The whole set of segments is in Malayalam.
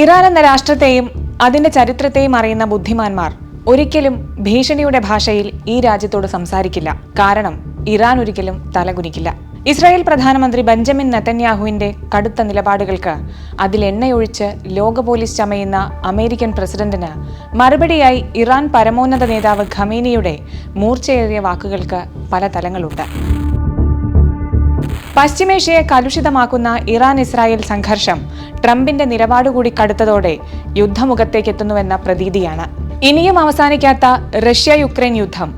ഇറാൻ എന്ന രാഷ്ട്രത്തെയും അതിന്റെ ചരിത്രത്തെയും അറിയുന്ന ബുദ്ധിമാന്മാർ ഒരിക്കലും ഭീഷണിയുടെ ഭാഷയിൽ ഈ രാജ്യത്തോട് സംസാരിക്കില്ല. കാരണം ഇറാൻ ഒരിക്കലും തലകുനിക്കില്ല. ഇസ്രായേൽ പ്രധാനമന്ത്രി ബെഞ്ചമിൻ നെത്തന്യാഹുവിന്റെ കടുത്ത നിലപാടുകൾക്ക് അതിൽ എണ്ണയൊഴിച്ച് ലോക പോലീസ് ചമയുന്ന അമേരിക്കൻ പ്രസിഡന്റിന് മറുപടിയായി ഇറാൻ പരമോന്നത നേതാവ് ഖമീനിയുടെ മൂർച്ചയേറിയ വാക്കുകൾക്ക് പല തലങ്ങളുണ്ട്. പശ്ചിമേഷ്യയെ കലുഷിതമാക്കുന്ന ഇറാൻ ഇസ്രായേൽ സംഘർഷം ട്രംപിന്റെ നിലപാടുകൂടി കടുത്തതോടെ യുദ്ധമുഖത്തേക്കെത്തുന്നുവെന്ന പ്രതീതിയാണ്. ഇനിയും അവസാനിക്കാത്ത റഷ്യ യുക്രൈൻ യുദ്ധം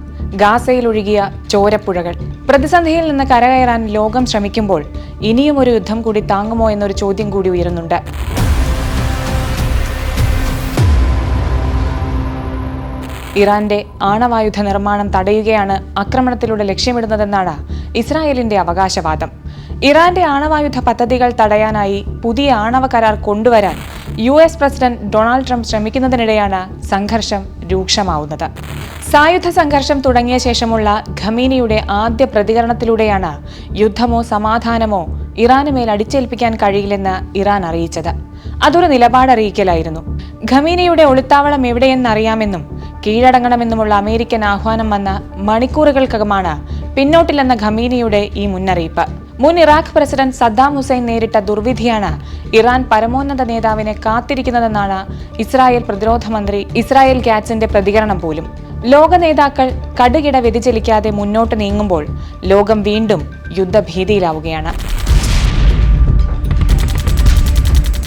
ഗാസയിൽ ഒഴുകിയ ചോരപ്പുഴകൾ. പ്രതിസന്ധിയിൽ നിന്ന് കരകയറാൻ ലോകം ശ്രമിക്കുമ്പോൾ ഇനിയും ഒരു യുദ്ധം കൂടി താങ്ങുമോ എന്നൊരു ചോദ്യം കൂടി ഉയരുന്നുണ്ട്. ഇറാന്റെ ആണവായുധ നിർമ്മാണം തടയുകയാണ് ആക്രമണത്തിലൂടെ ലക്ഷ്യമിടുന്നതെന്നാണ് ഇസ്രായേലിന്റെ അവകാശവാദം. ഇറാന്റെ ആണവായുധ പദ്ധതികൾ തടയാനായി പുതിയ ആണവ കരാർ കൊണ്ടുവരാൻ U S president Donald Trump ശ്രമിക്കുന്നതിനിടെയാണ് സംഘർഷം രൂക്ഷമാവുന്നത്. സായുധ സംഘർഷം തുടങ്ങിയ ശേഷമുള്ള ഖമീനിയുടെ ആദ്യ പ്രതികരണത്തിലൂടെയാണ് യുദ്ധമോ സമാധാനമോ ഇറാന് മേൽ അടിച്ചേൽപ്പിക്കാൻ കഴിയില്ലെന്ന് ഇറാൻ അറിയിച്ചത്. അതൊരു നിലപാടറിയിക്കലായിരുന്നു. ഖമീനിയുടെ ഒളിത്താവളം എവിടെയെന്നറിയാമെന്നും കീഴടങ്ങണമെന്നുമുള്ള അമേരിക്കൻ ആഹ്വാനം വന്ന മണിക്കൂറുകൾക്കകമാണ് പിന്നോട്ടില്ലെന്ന ഖമീനിയുടെ ഈ മുന്നറിയിപ്പ്. മുൻ ഇറാഖ് പ്രസിഡന്റ് സദ്ദാം ഹുസൈൻ നേരിട്ട ദുർവിധിയാണ് ഇറാൻ പരമോന്നത നേതാവിനെ കാത്തിരിക്കുന്നതെന്നാണ് ഇസ്രായേൽ പ്രതിരോധ മന്ത്രി ഇസ്രായേൽ ഗാറ്റ്സിന്റെ പ്രതികരണം പോലും. ലോക നേതാക്കൾ കടുകിട വ്യതിചലിക്കാതെ മുന്നോട്ട് നീങ്ങുമ്പോൾ ലോകം വീണ്ടും യുദ്ധഭീതിയിലാവുകയാണ്.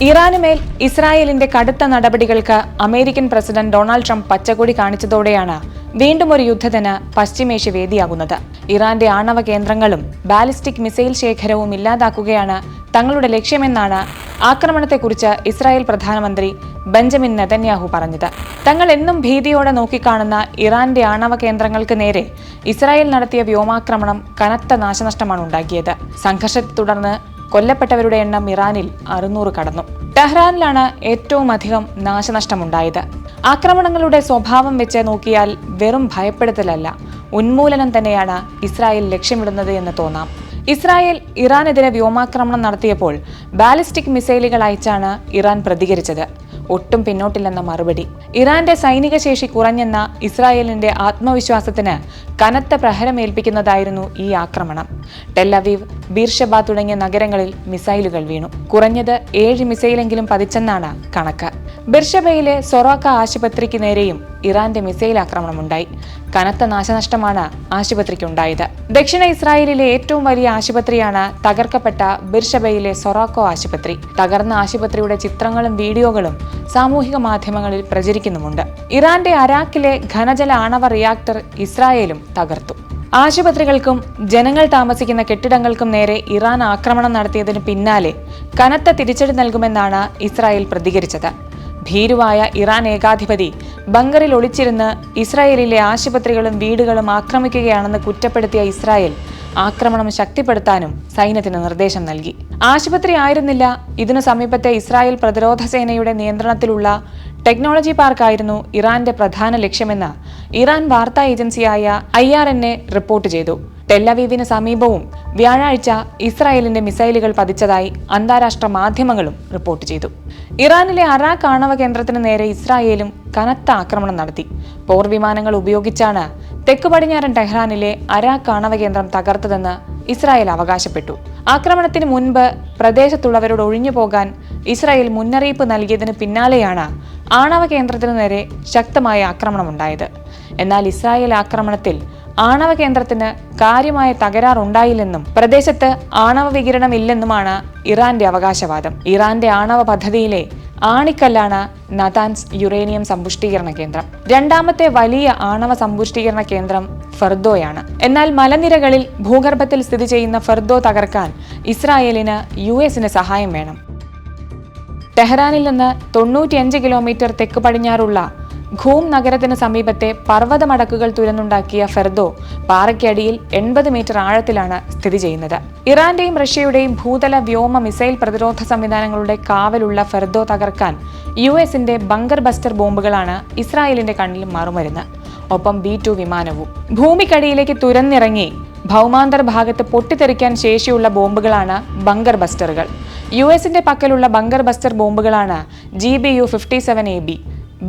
ഇറാനുമേൽ ഇസ്രായേലിന്റെ കടുത്ത നടപടികൾക്ക് അമേരിക്കൻ പ്രസിഡന്റ് ഡൊണാൾഡ് ട്രംപ് പച്ചക്കൊടി കാണിച്ചതോടെയാണ് വീണ്ടും ഒരു യുദ്ധത്തിന് പശ്ചിമേഷ്യ വേദിയാകുന്നത്. ഇറാന്റെ ആണവ കേന്ദ്രങ്ങളും ബാലിസ്റ്റിക് മിസൈൽ ശേഖരവും ഇല്ലാതാക്കുകയാണ് തങ്ങളുടെ ലക്ഷ്യമെന്നാണ് ആക്രമണത്തെക്കുറിച്ച് ഇസ്രായേൽ പ്രധാനമന്ത്രി ബെഞ്ചമിൻ നെതന്യാഹു പറഞ്ഞത്. തങ്ങൾ എന്നും ഭീതിയോടെ നോക്കിക്കാണുന്ന ഇറാന്റെ ആണവ കേന്ദ്രങ്ങൾക്ക് നേരെ ഇസ്രായേൽ നടത്തിയ വ്യോമാക്രമണം കനത്ത നാശനഷ്ടമാണ് ഉണ്ടാക്കിയത്. സംഘർഷത്തെ തുടർന്ന് കൊല്ലപ്പെട്ടവരുടെ എണ്ണം ഇറാനിൽ അറുന്നൂറ് കടന്നു. ടെഹ്റാനിലാണ് ഏറ്റവും അധികം നാശനഷ്ടമുണ്ടായത്. ആക്രമണങ്ങളുടെ സ്വഭാവം വെച്ച് നോക്കിയാൽ വെറും ഭയപ്പെടുത്തലല്ല ഉന്മൂലനം തന്നെയാണ് ഇസ്രായേൽ ലക്ഷ്യമിടുന്നത് എന്ന് തോന്നാം. ഇസ്രായേൽ ഇറാനെതിരെ വ്യോമാക്രമണം നടത്തിയപ്പോൾ ബാലിസ്റ്റിക് മിസൈലുകൾ അയച്ചാണ് ഇറാൻ പ്രതികരിച്ചത്. ഒട്ടും പിന്നോട്ടില്ലെന്ന മറുപടി. ഇറാന്റെ സൈനിക ശേഷി കുറഞ്ഞെന്ന ഇസ്രായേലിന്റെ ആത്മവിശ്വാസത്തിന് കനത്ത പ്രഹരമേൽപ്പിക്കുന്നതായിരുന്നു ഈ ആക്രമണം. ടെല്ലവീവ് ബീർഷബ തുടങ്ങിയ നഗരങ്ങളിൽ മിസൈലുകൾ വീണു. കുറഞ്ഞത് ഏഴ് മിസൈലെങ്കിലും പതിച്ചെന്നാണ് കണക്ക്. ബിർഷബയിലെ സൊറാക്ക ആശുപത്രിക്ക് നേരെയും ഇറാന്റെ മിസൈൽ ആക്രമണമുണ്ടായി. കനത്ത നാശനഷ്ടമാണ് ആശുപത്രിക്കുണ്ടായത്. ദക്ഷിണ ഇസ്രായേലിലെ ഏറ്റവും വലിയ ആശുപത്രിയാണ് തകർക്കപ്പെട്ട ബിർഷബയിലെ സൊറാക്കോ ആശുപത്രി. തകർന്ന ആശുപത്രിയുടെ ചിത്രങ്ങളും വീഡിയോകളും സാമൂഹിക മാധ്യമങ്ങളിൽ പ്രചരിക്കുന്നുമുണ്ട്. ഇറാന്റെ അരാക്കിലെ ഘനജല ആണവ റിയാക്ടർ ഇസ്രായേലും തകർത്തു. ആശുപത്രികൾക്കും ജനങ്ങൾ താമസിക്കുന്ന കെട്ടിടങ്ങൾക്കും നേരെ ഇറാൻ ആക്രമണം നടത്തിയതിന് പിന്നാലെ കനത്ത തിരിച്ചടി നൽകുമെന്നാണ് ഇസ്രായേൽ പ്രതികരിച്ചത്. ഭീരുവായ ഇറാൻ ഏകാധിപതി ബങ്കറിൽ ഒളിച്ചിരുന്ന് ഇസ്രായേലിലെ ആശുപത്രികളും വീടുകളും ആക്രമിക്കുകയാണെന്ന് കുറ്റപ്പെടുത്തിയ ഇസ്രായേൽ ആക്രമണം ശക്തിപ്പെടുത്താനും സൈന്യത്തിന് നിർദ്ദേശം നൽകി. ആശുപത്രി ആയിരുന്നില്ല. ഇതിനു സമീപത്തെ ഇസ്രായേൽ പ്രതിരോധ സേനയുടെ നിയന്ത്രണത്തിലുള്ള ടെക്നോളജി പാർക്കായിരുന്നു ഇറാന്റെ പ്രധാന ലക്ഷ്യമെന്ന് ഇറാൻ വാർത്താ ഏജൻസിയായ I R N A report ചെയ്തു. ടെല്ലവീവിന് സമീപവും വ്യാഴാഴ്ച ഇസ്രായേലിന്റെ മിസൈലുകൾ പതിച്ചതായി അന്താരാഷ്ട്ര മാധ്യമങ്ങളും റിപ്പോർട്ട് ചെയ്തു. ഇറാനിലെ അറാഖ് ആണവ കേന്ദ്രത്തിന് നേരെ ഇസ്രായേലും കനത്ത ആക്രമണം നടത്തി. പോർവിമാനങ്ങൾ ഉപയോഗിച്ചാണ് തെക്ക് പടിഞ്ഞാറൻ ടെഹ്റാനിലെ അരാഖ് ആണവ കേന്ദ്രം തകർത്തതെന്ന് ഇസ്രായേൽ അവകാശപ്പെട്ടു. ആക്രമണത്തിന് മുൻപ് പ്രദേശത്തുള്ളവരോട് ഒഴിഞ്ഞു പോകാൻ ഇസ്രായേൽ മുന്നറിയിപ്പ് നൽകിയതിന് പിന്നാലെയാണ് ആണവ കേന്ദ്രത്തിനു നേരെ ശക്തമായ ആക്രമണമുണ്ടായത്. എന്നാൽ ഇസ്രായേൽ ആക്രമണത്തിൽ ആണവ കേന്ദ്രത്തിന് കാര്യമായ തകരാറുണ്ടായില്ലെന്നും പ്രദേശത്ത് ആണവ വികിരണം ഇല്ലെന്നുമാണ് ഇറാന്റെ അവകാശവാദം. ഇറാന്റെ ആണവ പദ്ധതിയിലെ ആണിക്കല്ലാണ് നതാൻസ് യുറേനിയം സമ്പുഷ്ടീകരണ കേന്ദ്രം. രണ്ടാമത്തെ വലിയ ആണവ സമ്പുഷ്ടീകരണ കേന്ദ്രം ഫെർദോയാണ്. എന്നാൽ മലനിരകളിൽ ഭൂഗർഭത്തിൽ സ്ഥിതി ചെയ്യുന്ന ഫെർദോ തകർക്കാൻ ഇസ്രായേലിന് യു എസിന് സഹായം വേണം. ടെഹ്റാനിൽ നിന്ന് തൊണ്ണൂറ്റിയഞ്ച് കിലോമീറ്റർ തെക്ക് പടിഞ്ഞാറുള്ള ഖൂം നഗരത്തിന് സമീപത്തെ പർവതമടക്കുകൾ തുരന്നുണ്ടാക്കിയ ഫെർദോ പാറയ്ക്കടിയിൽ എൺപത് മീറ്റർ ആഴത്തിലാണ് സ്ഥിതി ചെയ്യുന്നത്. ഇറാന്റെയും റഷ്യയുടെയും ഭൂതല വ്യോമ മിസൈൽ പ്രതിരോധ സംവിധാനങ്ങളുടെ കാവലുള്ള ഫെർദോ തകർക്കാൻ യു എസിന്റെ ബങ്കർ ബസ്റ്റർ ബോംബുകളാണ് ഇസ്രായേലിന്റെ കണ്ണിൽ മറുമരുന്ന്. ഒപ്പം ബി ടു വിമാനവും. ഭൂമിക്കടിയിലേക്ക് തുരന്നിറങ്ങി ഭൗമാന്തർ ഭാഗത്ത് പൊട്ടിത്തെറിക്കാൻ ശേഷിയുള്ള ബോംബുകളാണ് ബങ്കർ ബസ്റ്ററുകൾ. യു എസിന്റെ പക്കലുള്ള bunker buster ബോംബുകളാണ് G B U fifty seven A B.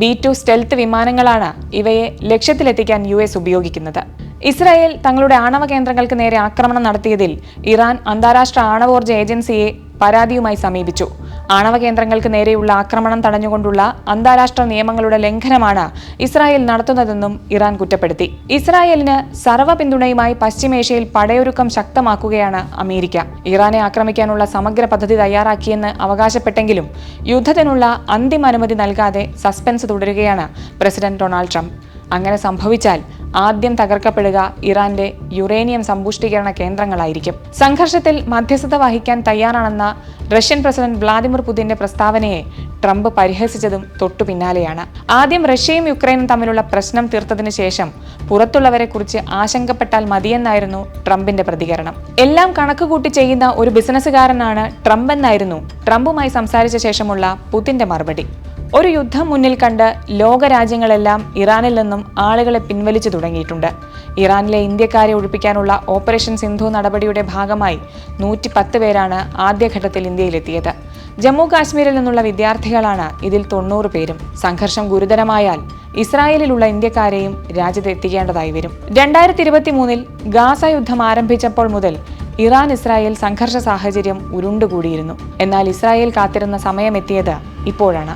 B two stealth വിമാനങ്ങളാണ് ഇവയെ ലക്ഷ്യത്തിലെത്തിക്കാൻ യു എസ് ഉപയോഗിക്കുന്നത്. ഇസ്രായേൽ തങ്ങളുടെ ആണവ കേന്ദ്രങ്ങൾക്ക് നേരെ ആക്രമണം നടത്തിയതിൽ ഇറാൻ അന്താരാഷ്ട്ര ആണവോർജ ഏജൻസിയെ പരാതിയുമായി സമീപിച്ചു. ആണവ കേന്ദ്രങ്ങൾക്ക് നേരെയുള്ള ആക്രമണം തടഞ്ഞുകൊണ്ടുള്ള അന്താരാഷ്ട്ര നിയമങ്ങളുടെ ലംഘനമാണ് ഇസ്രായേൽ നടത്തുന്നതെന്നും ഇറാൻ കുറ്റപ്പെടുത്തി. ഇസ്രായേലിന് സർവ പിന്തുണയുമായി പശ്ചിമേഷ്യയിൽ പടയൊരുക്കം ശക്തമാക്കുകയാണ് അമേരിക്ക. ഇറാനെ ആക്രമിക്കാനുള്ള സമഗ്ര പദ്ധതി തയ്യാറാക്കിയെന്ന് അവകാശപ്പെട്ടെങ്കിലും യുദ്ധത്തിനുള്ള അന്തിമ അനുമതി നൽകാതെ സസ്പെൻസ് തുടരുകയാണ് പ്രസിഡന്റ് ഡൊണാൾഡ് ട്രംപ്. അങ്ങനെ സംഭവിച്ചാൽ ആദ്യം തകർക്കപ്പെടുക ഇറാന്റെ യുറേനിയം സമ്പുഷ്ടീകരണ കേന്ദ്രങ്ങളായിരിക്കും. സംഘർഷത്തിൽ മധ്യസ്ഥത വഹിക്കാൻ തയ്യാറാണെന്ന റഷ്യൻ പ്രസിഡന്റ് വ്ളാദിമിർ പുതിന്റെ പ്രസ്താവനയെ ട്രംപ് പരിഹസിച്ചതും തൊട്ടു പിന്നാലെയാണ്. ആദ്യം റഷ്യയും യുക്രൈനും തമ്മിലുള്ള പ്രശ്നം തീർത്തതിനു ശേഷം പുറത്തുള്ളവരെ കുറിച്ച് ആശങ്കപ്പെട്ടാൽ മതിയെന്നായിരുന്നു ട്രംപിന്റെ പ്രതികരണം. എല്ലാം കണക്കുകൂട്ടി ചെയ്യുന്ന ഒരു ബിസിനസ്സുകാരനാണ് ട്രംപ് എന്നായിരുന്നു ട്രംപുമായി സംസാരിച്ച ശേഷമുള്ള പുതിന്റെ മറുപടി. ഒരു യുദ്ധം മുന്നിൽ കണ്ട് ലോകരാജ്യങ്ങളെല്ലാം ഇറാനിൽ നിന്നും ആളുകളെ പിൻവലിച്ചു തുടങ്ങിയിട്ടുണ്ട്. ഇറാനിലെ ഇന്ത്യക്കാരെ ഒഴിപ്പിക്കാനുള്ള ഓപ്പറേഷൻ സിന്ധു നടപടിയുടെ ഭാഗമായി നൂറ്റി പത്ത് പേരാണ് ആദ്യഘട്ടത്തിൽ ഇന്ത്യയിലെത്തിയത്. ജമ്മു കാശ്മീരിൽ നിന്നുള്ള വിദ്യാർത്ഥികളാണ് ഇതിൽ തൊണ്ണൂറ് പേരും. സംഘർഷം ഗുരുതരമായാൽ ഇസ്രായേലിലുള്ള ഇന്ത്യക്കാരെയും രാജ്യത്ത് എത്തിക്കേണ്ടതായി വരും. രണ്ടായിരത്തി ഇരുപത്തി മൂന്നിൽ ഗാസ യുദ്ധം ആരംഭിച്ചപ്പോൾ മുതൽ ഇറാൻ ഇസ്രായേൽ സംഘർഷ സാഹചര്യം ഉരുണ്ടുകൂടിയിരുന്നു. എന്നാൽ ഇസ്രായേൽ കാത്തിരുന്ന സമയമെത്തിയത് ഇപ്പോഴാണ്.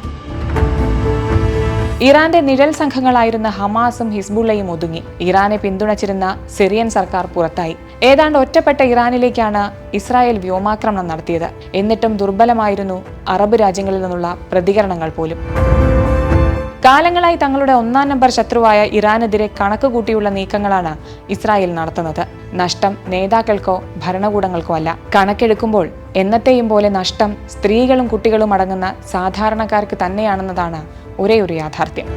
ഇറാന്റെ നിഴൽ സംഘങ്ങളായിരുന്ന ഹമാസും ഹിസ്ബുള്ളയും ഒതുങ്ങി. ഇറാനെ പിന്തുണച്ചിരുന്ന സിറിയൻ സർക്കാർ പുറത്തായി. ഏതാണ്ട് ഒറ്റപ്പെട്ട ഇറാനിലേക്കാണ് ഇസ്രായേൽ വ്യോമാക്രമണം നടത്തിയത്. എന്നിട്ടും ദുർബലമായിരുന്നു അറബ് രാജ്യങ്ങളിൽ നിന്നുള്ള പ്രതികരണങ്ങൾ പോലും. കാലങ്ങളായി തങ്ങളുടെ ഒന്നാം നമ്പർ ശത്രുവായ ഇറാനെതിരെ കണക്കുകൂട്ടിയുള്ള നീക്കങ്ങളാണ് ഇസ്രായേൽ നടത്തുന്നത്. നഷ്ടം നേതാക്കൾക്കോ ഭരണകൂടങ്ങൾക്കോ അല്ല. കണക്കെടുക്കുമ്പോൾ എന്നത്തെയും പോലെ നഷ്ടം സ്ത്രീകളും കുട്ടികളും അടങ്ങുന്ന സാധാരണക്കാർക്ക് തന്നെയാണെന്നതാണ് ഒരേ ഒരു യാഥാർത്ഥ്യം.